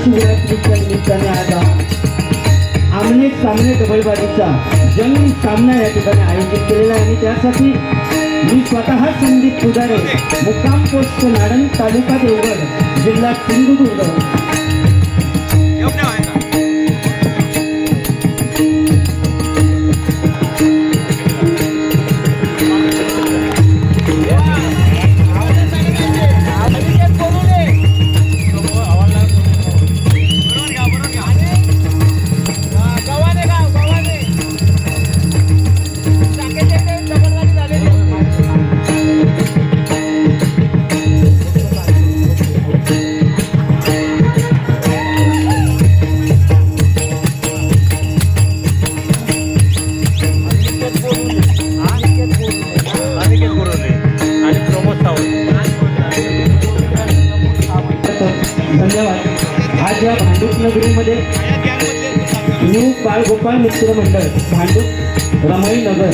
महाशिवरात्रीच्या निमित्ताने आज आमने सामने डबलबाजीचा जंगी सामना या ठिकाणी आयोजित केलेला आहे आणि त्यासाठी मी स्वतः संदीप पुजारे मुक्काम पोस्ट नाडण तालुका देवगड जिल्हा सिंधुदुर्ग. नगरीमध्ये न्यू बाळगोपाळ मित्र मंडळ भांडूप रमाई नगर.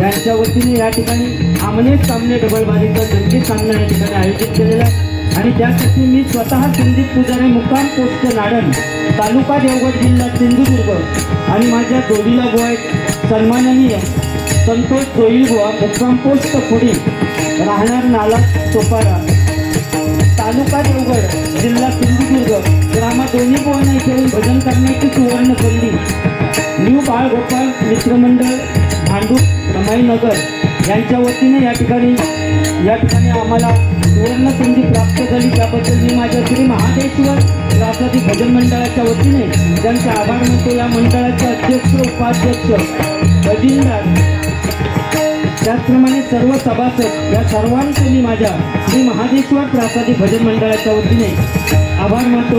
यांच्या वतीने या ठिकाणी आमने सामने डबलबाजीचा जंगी सामना या ठिकाणी आयोजित केलेला आहे. आणि त्यासाठी मी स्वतः संदीप पुजारी मुक्काम पोस्ट नाडण तालुका देवगड जिल्हा सिंधुदुर्ग आणि माझ्या जोडीला बुवा सन्माननीय संतोष जोईल गोवा मुक्काम पोस्ट पुढी राहणार नाला सोपारा तालुका देवगड जिल्हा सिंधुदुर्ग. तर आम्हा दोन्ही पोहांना इथे भजन करण्याची सुवर्ण संधी. न्यू बाळगोपाळ मित्रमंडळ भांडूप रमाईनगर यांच्या वतीने या ठिकाणी या ठिकाणी आम्हाला सुवर्ण संधी प्राप्त झाली. त्याबद्दल मी माझ्या श्री महादेश्वर राष्ट्रवादी भजन मंडळाच्या वतीने त्यांचे आभार मानतो. या मंडळाचे अध्यक्ष उपाध्यक्ष भजनदार त्याचप्रमाणे सर्व सभासद या सर्वांचे मी माझ्या श्री महादेश्वर प्रासादी भजन मंडळाच्या वतीने आभार मानतो.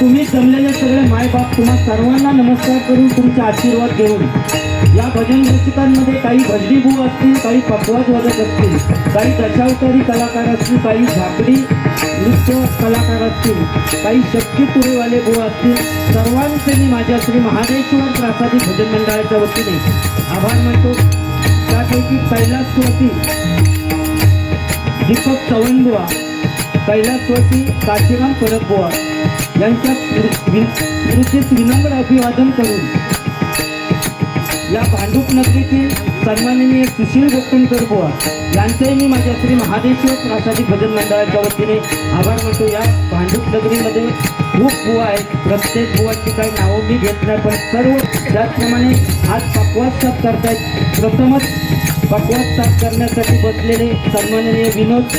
तुम्ही जमलेले सगळे मायबाप तुम्हा सर्वांना नमस्कार करून तुमचे आशीर्वाद घेऊन या भजन रसिकांमध्ये काही भजनीभू असतील काही पखवाज वाजत असतील काही दशावतारी कलाकार असतील काही झाकडी नृत्य कलाकार असतील काही शक्ती तुरेवाले भू असतील सर्वांचे मी माझ्या श्री महादेश्वर प्रासादी भजन मंडळाच्या वतीने आभार मानतो. त्यापैकी कैलासवती दीपक चव्हाणबुवा कैलासवती काशीराम परबबुवा यांच्या स्मृ- विनम्र अभिवादन करून या भांडूप नगरीतील सन्माननीय सुशील गोटणकर बुवा यांचेही मी माझ्या श्री महादेश्वर प्रासादी भजन मंडळाच्या वतीने आभार मानतो. या भांडूप नगरीमध्ये खूप बुवा आहेत. प्रत्येक बुवाची काही नावं मी घेत नाही पण सर्व त्याचप्रमाणे आज पकवास साफ करतायत. प्रथमच पकवास साफ करण्यासाठी बसलेले सन्माननीय विनोद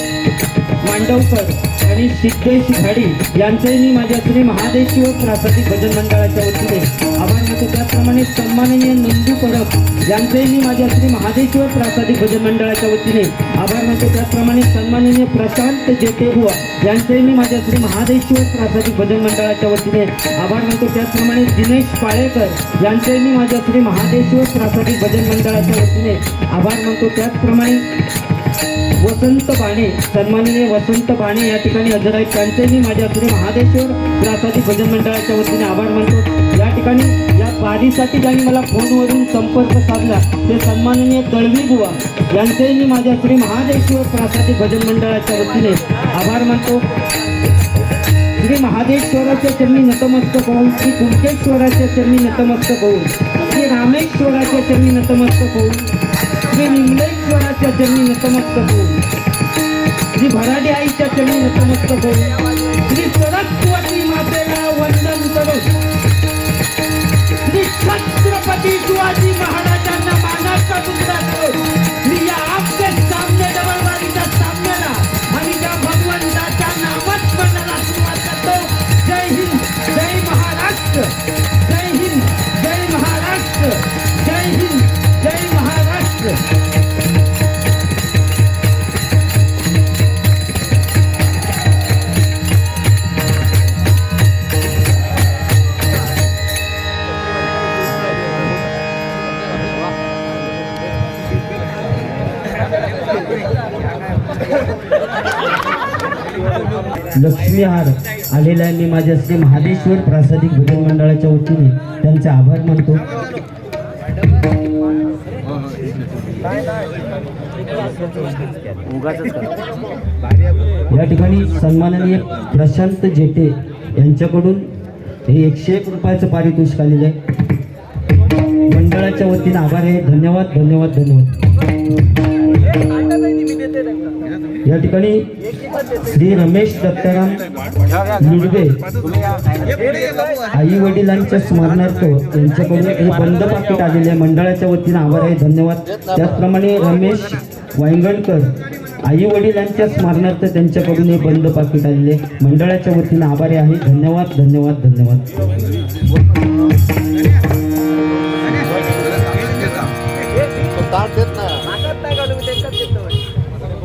मांडवकर आणि सिद्धेश घाडी यांचेही मी माझ्या श्री महादेश्वर प्रासादी भजन मंडळाच्या वतीने आभार मानतो. त्याचप्रमाणे सन्माननीय नंदू परब यांचेही मी माझ्या श्री महादेश्वर प्रासादी भजन मंडळाच्या वतीने आभार मानतो. त्याचप्रमाणे सन्माननीय प्रशांत जेते बुवा यांचेही मी माझ्या श्री महादेश्वर प्रासादी भजन मंडळाच्या वतीने आभार मानतो. त्याचप्रमाणे दिनेश पाळेकर यांचेही मी माझ्या श्री महादेश्वर प्रासादी भजन मंडळाच्या वतीने आभार मानतो. त्याचप्रमाणे वसंत बाणे सन्माननीय वसंत बाणे या ठिकाणी हजर आहेत. त्यांचे मी माझ्या श्री महादेश्वर प्रासादी भजन मंडळाच्या वतीने आभार मानतो. या ठिकाणी या वारीसाठी ज्यांनी मला फोनवरून संपर्क साधला ते सन्माननीय दळवी बुवा यांचेही मी माझ्या श्री महादेश्वर प्रासादी भजन मंडळाच्या वतीने आभार मानतो. श्री महादेश्वराच्या चरणी नतमस्तक होऊन श्री कुंकेश्वराच्या चरणी नतमस्तक होऊन श्री रामेश्वराच्या चरणी नतमस्तक होऊन श्री निमलेश्वराच्या चरणी नतमस्तक होऊन श्री भराडी आईच्या चरणी नतमस्तक हो. श्री सरस्वती मातेला वंदन करो. श्री छत्रपती शिवाजी महाराजांना मानाचा मुद्रा करो. मी या आपल्या सामने डबलवारीच्या सामन्याला आणि त्या भगवंताच्या नामस्मरणाला सुरुवात करतो. जय हिंद जय महाराष्ट्र. लक्ष्मीहार आलेल्या मी माझ्या श्री महादेश्वर प्रासादिक भजन मंडळाच्या वतीने त्यांचे आभार मानतो. या ठिकाणी सन्माननीय प्रशांत जेटे यांच्याकडून हे एकशे एक रुपयाचं पारितोषिक आलेलं आहे. मंडळाच्या वतीने आभार आहे. धन्यवाद धन्यवाद धन्यवाद. या ठिकाणी श्री रमेश दत्ताराम लुडबे आई वडिलांच्या स्मरणार्थ यांच्याकडून हे बंद पाकिट आलेले आहे मंडळाच्या वतीने आभार आहे धन्यवाद. त्याचप्रमाणे रमेश वांगणकर आई वडिलांच्या स्मरणार्थ त्यांच्याकडून हे बंद पाकिट आलेले आहे. मंडळाच्या वतीने आभारी आहे. धन्यवाद धन्यवाद धन्यवाद.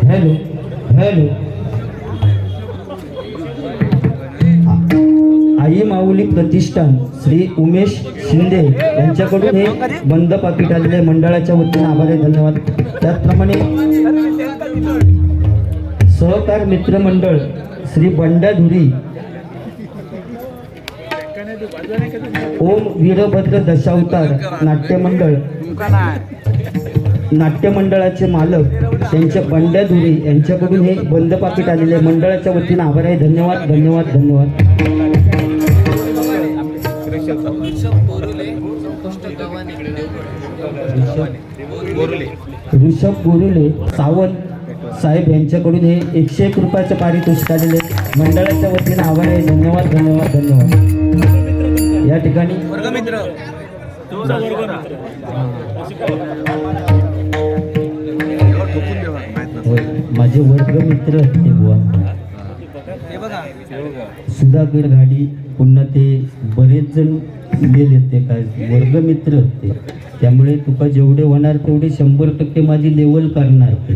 Hello hello. प्रतिष्ठान श्री उमेश शिंदे यांच्याकडून हे बंद पाकिट आलेले मंडळाच्या वतीने आभार आहे. धन्यवाद. त्याचप्रमाणे सहकार मित्रमंडळ श्री बंड्या धुरी ओम वीरभद्र दशावतार नाट्यमंडळ नाट्यमंडळाचे मालक त्यांच्या बंड्या धुरी यांच्याकडून हे बंद पाकिट आलेले मंडळाच्या वतीने आभार आहे. धन्यवाद धन्यवाद धन्यवाद. ऋषभ बोरुले सावंत साहेब यांच्याकडून हे एकशे एक रुपयाचं पारितोषिक आलेले. मंडळाच्या वतीने आभार आहे. धन्यवाद धन्यवाद धन्यवाद. या ठिकाणी माझे वर्गमित्र ते बुवा. सुधाकर घाडी पुन्हा ते बरेच जण गेले ते काय वर्गमित्र होते. त्यामुळे तुका जेवढे होणार तेवढे शंभर टक्के माझी लेवल करणार तू.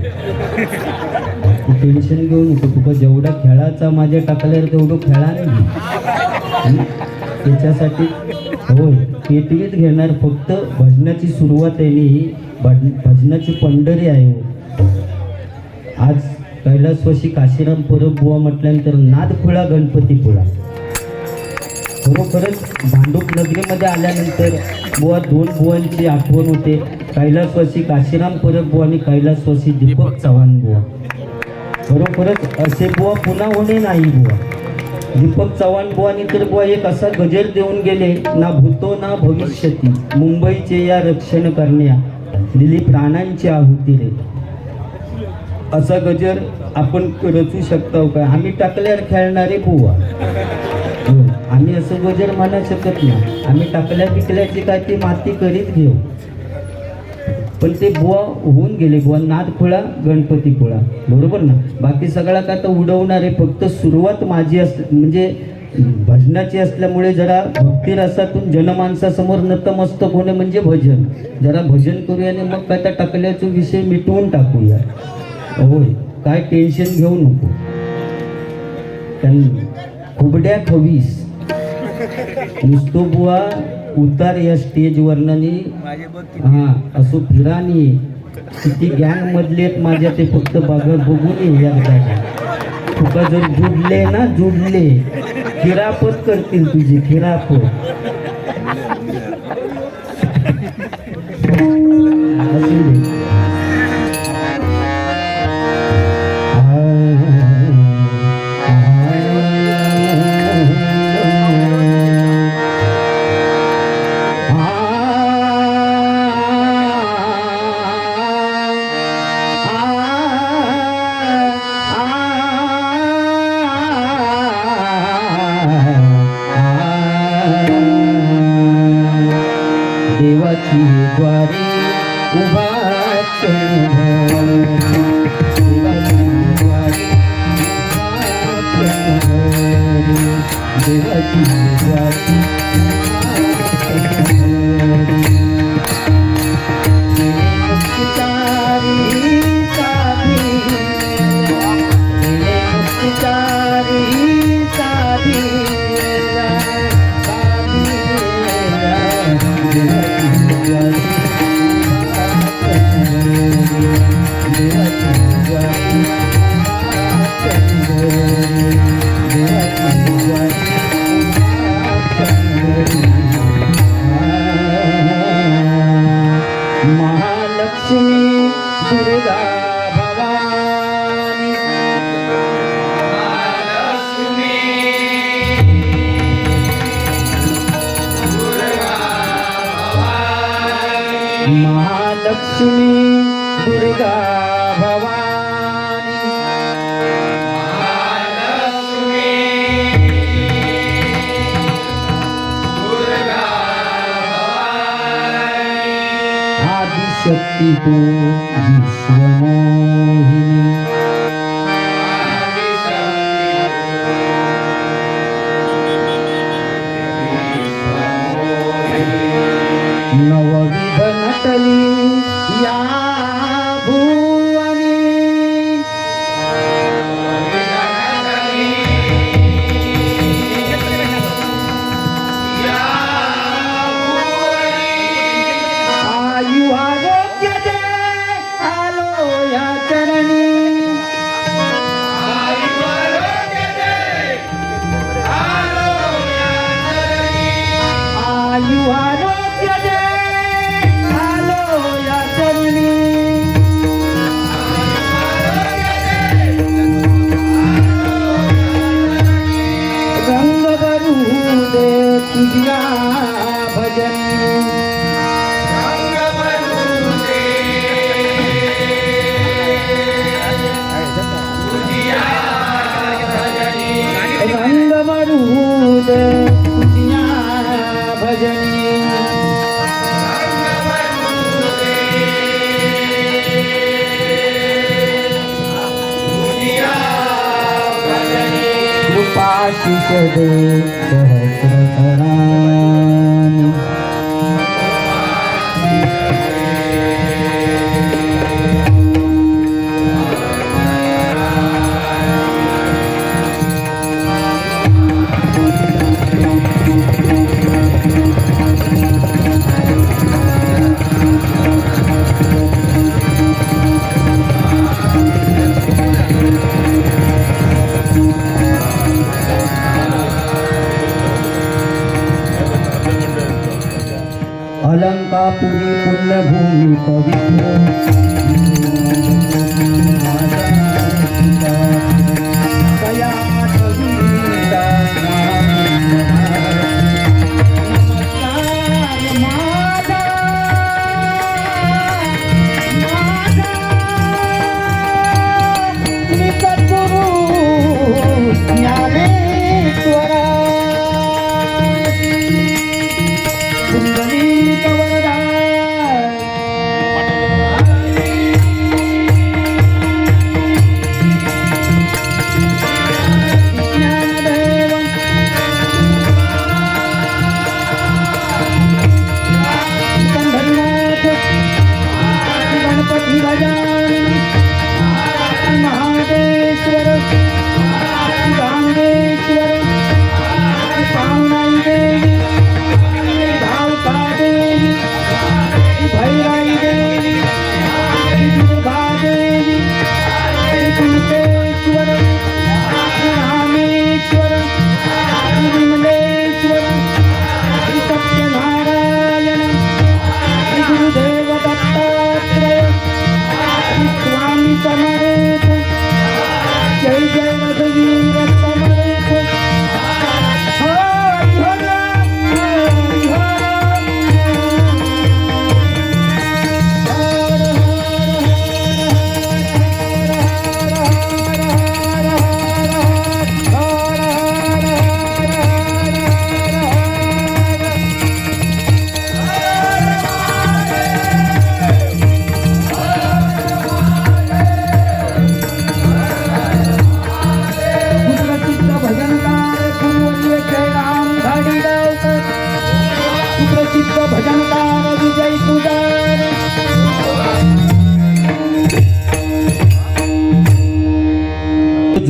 टेन्शन घेऊ नको तुका जेवढा खेळाचा माझ्या टाकल्यावर तेवढं खेळा नाही त्याच्यासाठी होय केटवीत घेणार फक्त भजनाची सुरुवात आहे ही भज भजनाची पंढरी आहे हो. आज कैलासवासी काशीराम परबुवा म्हटल्यानंतर नादखुळा गणपतीपुळा खरोखरच भांडूप नगरीमध्ये आल्यानंतर बुवा दोन बुवांची आठवण होते. कैलासवासी काशीराम परब बुवा आणि कैलासवासी दीपक चव्हाण बुवा. खरोखरच असे बुवा पुन्हा होणे नाही बुवा. दीपक चव्हाण बुवानी तर बुवा एक असा गजर देऊन गेले ना भूतो ना भविष्यती मुंबईचे या रक्षण करण्या दिली प्राणांची आहुती रे. असा गजर आपण रचू शकतो का? आम्ही टाकल्यावर खेळणारे पोवा हो, आम्ही असं गजर म्हणू शकत नाही. आम्ही टाकल्या पिकल्याची काय ती माती करीत घेऊ. पण ते बुवा होऊन गेले बुवा नाद गणपतीपुळा गणपती बरोबर ना? बाकी सगळा काय तर उडवणारे फक्त सुरुवात माझी अस म्हणजे भजनाची असल्यामुळे जरा भक्तिरसातून जनमानसासमोर नतमस्तक होणे म्हणजे भजन. जरा भजन करूया आणि मग काय त्या टाकल्याचा विषय मिटवून टाकूया. होय काय टेन्शन घेऊ नको. त्यांनी खुबड्या खवीस नुसतो बुवा उतार या स्टेजवरनानी हा असो फिरानी. किती गँग मधले माझ्या ते फक्त बघ बघून ये तुका जर जुडले ना जुडले. खिरापत करतील तुझी खिरापत असू दे. देवाची द्वारे Gracias. आदिशक्ती पाशिषदे सहस्रकराणि পুরী পুণ্যভূমি পবিত্র।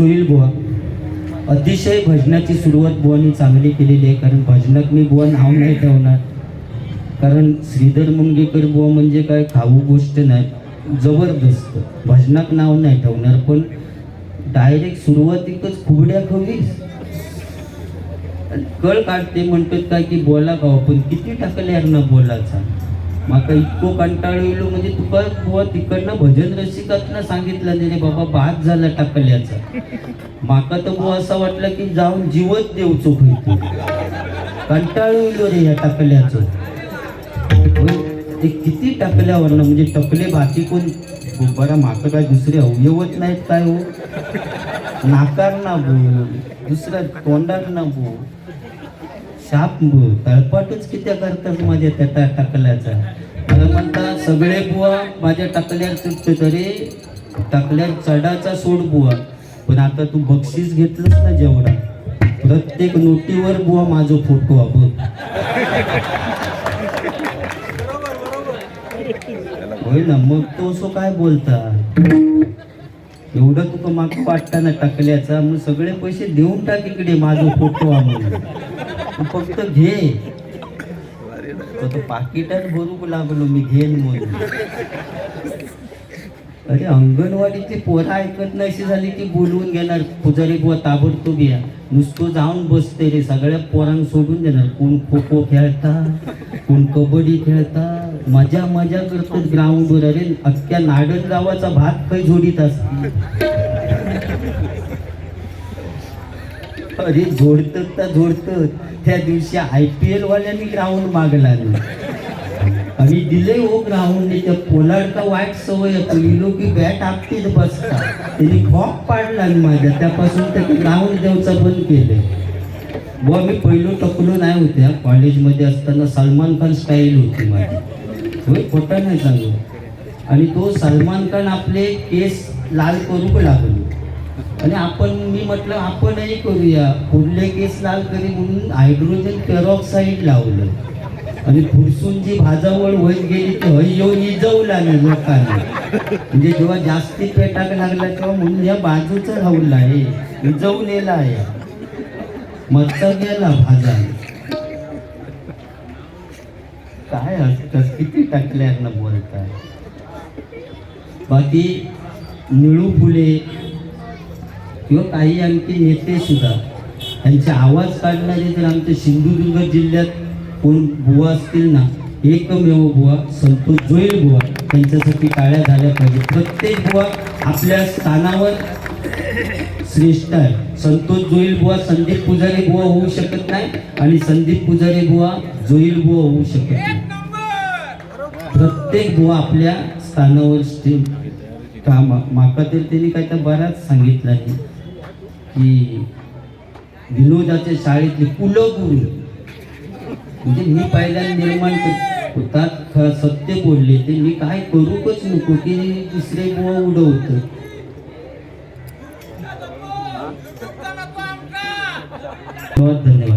होईल बुवा. अतिशय भजनाची सुरुवात बुवानी चांगली केलेली आहे कारण भजनात मी बुवा नाव नाही ठेवणार. कारण श्रीधर मुंगेकर बुवा म्हणजे काय खाऊ गोष्ट नाही जबरदस्त. भजनात नाव नाही ठेवणार पण डायरेक्ट सुरुवातीकच खुबड्या खवीस आणि कळ काढते म्हणतात काय की बोला गाव पण किती टाकले यार ना बोलाचा माका इतको कंटाळू येलो म्हणजे तुका बुवा तिकडनं भजन रसिकातनं सांगितलं नाही रे बाबा भात झाला टाकल्याचा. माका तर बुवा असं वाटलं की जाऊन जीवच देवचो खंय कंटाळ येलो रे या टाकल्याचं. ते किती टकल्यावरनं म्हणजे टकले भाती कोण? बरं माका काय दुसरे अवयवत नाहीत काय हो? नाकार ना बो दुसऱ्या तोंडात ना बो शाप तळपाटूच तळपाटच किती करतात माझ्या त्या टाकल्याचा? मला म्हणता सगळे बुवा माझ्या टाकल्यावर तुटते तरी टाकल्यावर चढाचा सोड बुवा. पण आता तू बक्षीस घेतलंस ना जेवढा प्रत्येक नोटीवर बुवा माझा फोटो हा होय ना मग तो असं काय बोलता? एवढं तुका माग पाटताना टाकल्याचा मग सगळे पैसे देऊन टाक इकडे माझा फोटो आम्हाला तू फक्त घे. तो तो पाकिटात भरू लागलो मी घेन म्हणून. अरे अंगणवाडीची पोरं ऐकत नाही अशी झाली की बोलवून घेणार. पुजारी बुवा ताबडतोब या. नुसतं जाऊन बसते रे. सगळ्या पोरांना सोडून देणार. कोण खो खो खेळता कोण कबड्डी खेळता. मजा मजा करतात ग्राउंडवर. अरे अख्ख्या नाडद गावाचा भात काही जोडीत असते अरे जोडतात तर जोडतात. त्या दिवशी आय पी एल वाल्यांनी ग्राउंड मागला आम्ही दिले हो ग्राउंड त्या पोलाडचा वाईट सवय पहिलो की बॅट आपटीत बसता त्यांनी खॉक पाडला माझ्या त्यापासून ते ग्राउंड देवचा बंद केले व मी पहिलो टकलो नाही होत्या. कॉलेजमध्ये असताना सलमान खान स्टाईल होती माझी. होय खोटं नाही सांगू. आणि तो सलमान खान आपले केस लाल करू लागलो. आणि आपण मी म्हटलं आपणही करूया. पुढले केस लाल करी म्हणून हायड्रोजन पेरॉक्साईड लावलं. आणि फुरसून जी भाजावळ होत गेली ती येऊन इजवला नाही लोकांना. म्हणजे जेव्हा जास्ती पेटाक लागला तेव्हा म्हणून या बाजूचा राहुला आहे इजवून येला आहे. मस्त गेला भाजा काय असतं? किती टाकल्यानं बोलताय? बाकी निळू फुले किंवा काही आणखी नेते सुद्धा. त्यांचे आवाज काढणारे जर आमच्या सिंधुदुर्ग जिल्ह्यात कोण बुवा असतील ना एकमेव बुवा संतोष जोईल बुवा त्यांच्यासाठी टाळ्या झाल्या पाहिजे. प्रत्येक बुवा आपल्या स्थानावर श्रेष्ठ आहे. संतोष जोईल बुवा संदीप पुजारी बुवा होऊ शकत नाही आणि संदीप पुजारी बुवा जोईल बुवा होऊ शकत नाही. प्रत्येक बुवा आपल्या स्थानावर स्टे का मा- माका तर त्यांनी काय तर बराच सांगितलं आहे. की विनोदाच्या शाळेतले कुलगुरू. म्हणजे मी पहिल्यांदा निर्माण होतात सत्य बोलले ते मी काय करूकच नको की दुसरे बुवा उडवतं. धन्यवाद.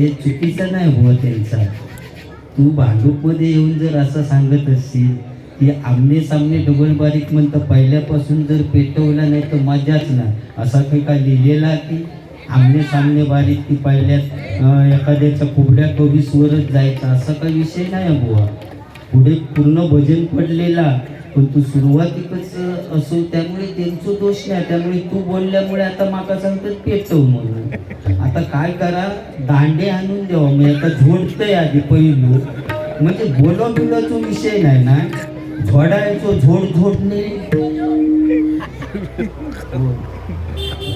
हे चुकीचं नाही बुवा त्यांचा. तू भांडूपमध्ये येऊन जर असं सांगत असशील की आमने सामने डबल बारीक म्हणतं पहिल्यापासून जर पेटवला नाही तर मजाच नाही. असा काही काय लिहिलेला की आमने सामने बारीक की पहिल्यात एखाद्याच्या कुबड्या कवीसवरच जायचा? असा काही विषय नाही बुवा. पुढे पूर्ण भजन पडलेला पण तू सुरुवातीकच असो त्यामुळे त्यांचं दोष नाही. त्यामुळे तू बोलल्यामुळे आता माका सांगतात पेटव म्हणून आता काय करा दांडे आणून द्यावा. म्हणजे आता झोडतंय आधी पहिलो म्हणजे बोलो बिलोचा विषय नाही ना? झोडायचो झोड झोडणे.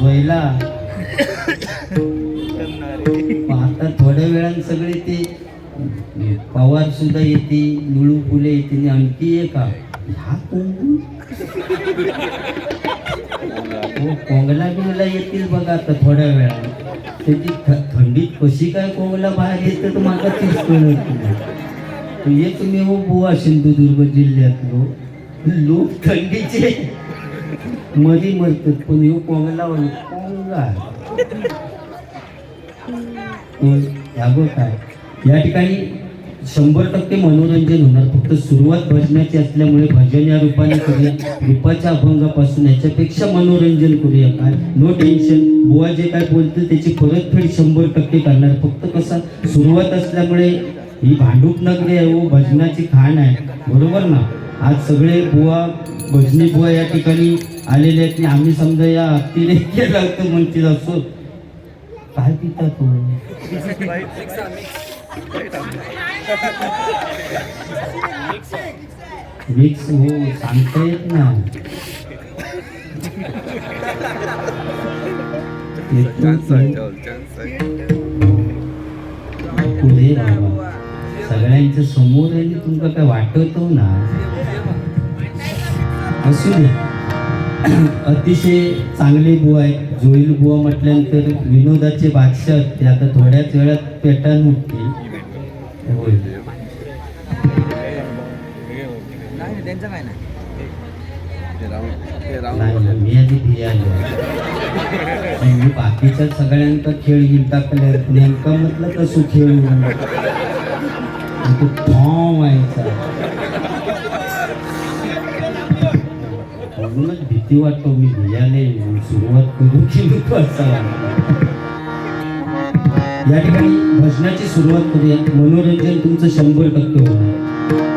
व्हायला आता थोड्या वेळानं सगळे ते पवार सुद्धा येते निळू फुले येते आणि आणखी एक. हा हा हो कोंगला बिंगला येतील बघा आता थोड्या वेळा त्याची थ- थंडीत कशी काय कोंगला बाहेर येत तर मला तेच कळत ये तुम्ही हो बुवा सिंधुदुर्ग जिल्ह्यातलो. लोक थंडीचे. मधी मरतात पण यो कोंगला कोंगला या बघ काय या ठिकाणी शंभर टक्के मनोरंजन होणार. फक्त सुरुवात भजनाची असल्यामुळे भजन या रूपाने करूया. रूपाच्या अभंगापासून याच्यापेक्षा मनोरंजन करूया. काय? नो टेन्शन बुवा जे काय बोलतं त्याची परतफेड शंभर टक्के करणार. फक्त कसा? सुरुवात असल्यामुळे ही भांडूप नगरी आहे हो. भजनाची खाण आहे. बरोबर ना? आज सगळे बुवा भजनी बुवा या ठिकाणी आलेले आहेत. आणि आम्ही समजा या हत्तीने केलं होतं म्हणतील असो. काय पिता तो मिक्स हो सांगता येत ना पुढे बाबा सगळ्यांच्या समोर आहे तुमका काय वाटतो ना. असू दे अतिशय चांगले बुवा आहेत जोईल बुवा म्हटल्यानंतर विनोदाचे बादशाह ते आता थोड्याच वेळात पेटान उठतील होय नाही मी आधी मी बाकीच्या सगळ्यांचा खेळ घेऊन टाकले नेमकं म्हटलं कसं खेळ तो फॉर्म व्हायचा म्हणूनच भीती वाटतो मी भियाले सुरुवात करू की मी कसा या ठिकाणी भजनाची सुरुवात करूया. मनोरंजन तुमचं शंभर टक्के होणार.